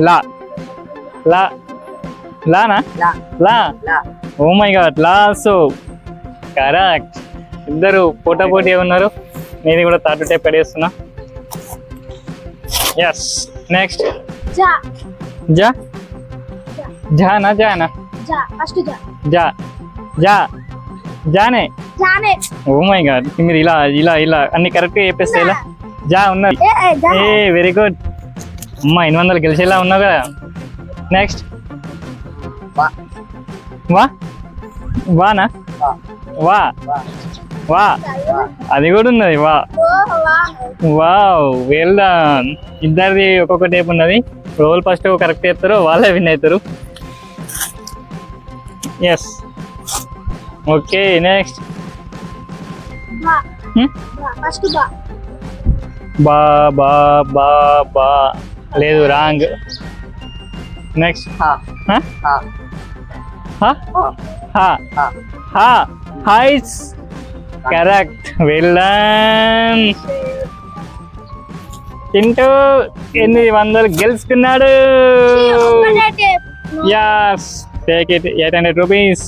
లా. లా. లానా లా. లా? లా. ఓ మై గాడ్ లాసు కరెక్ట్ ఇద్దరు పోటా పోటీ ఉన్నారు. నేను కూడా థర్డ్ టైప్ పడేస్తున్నా ఎస్ నెక్స్ట్ జా. జా? జానా జానా? జా. ఫస్ట్ జా. జా. జా. జానే? జానే. ఓ మై గాడ్ మీరు ఇలా ఇలా ఇలా అన్ని కరెక్ట్గా చెప్పేస్తే ఇలా జా ఉన్నారు. ఏ వెరీ గుడ్ అమ్మా ఎనిమిది వందలు గెలిచేలా ఉన్నావు కదా. నెక్స్ట్ వా. వా? వానా? వా. వా. అది కూడా ఉన్నది వా. వా వావ్ వెల్ డన్ ఇద్దరిది ఒక్కొక్క టేప్ ఉన్నది. రోల్ ఫస్ట్ కరెక్ట్ చేస్తారు వాళ్ళే విన్ అవుతారు. ఎస్ ఓకే నెక్స్ట్ బా బా బా బా. లేదు రాంగ్ నెక్స్ట్ హా. హా? హా. హా? హా. Heights correct well done Chintu ఎనిమిది వందలు గెలుచుకున్నాడు. Yes take it eight hundred rupees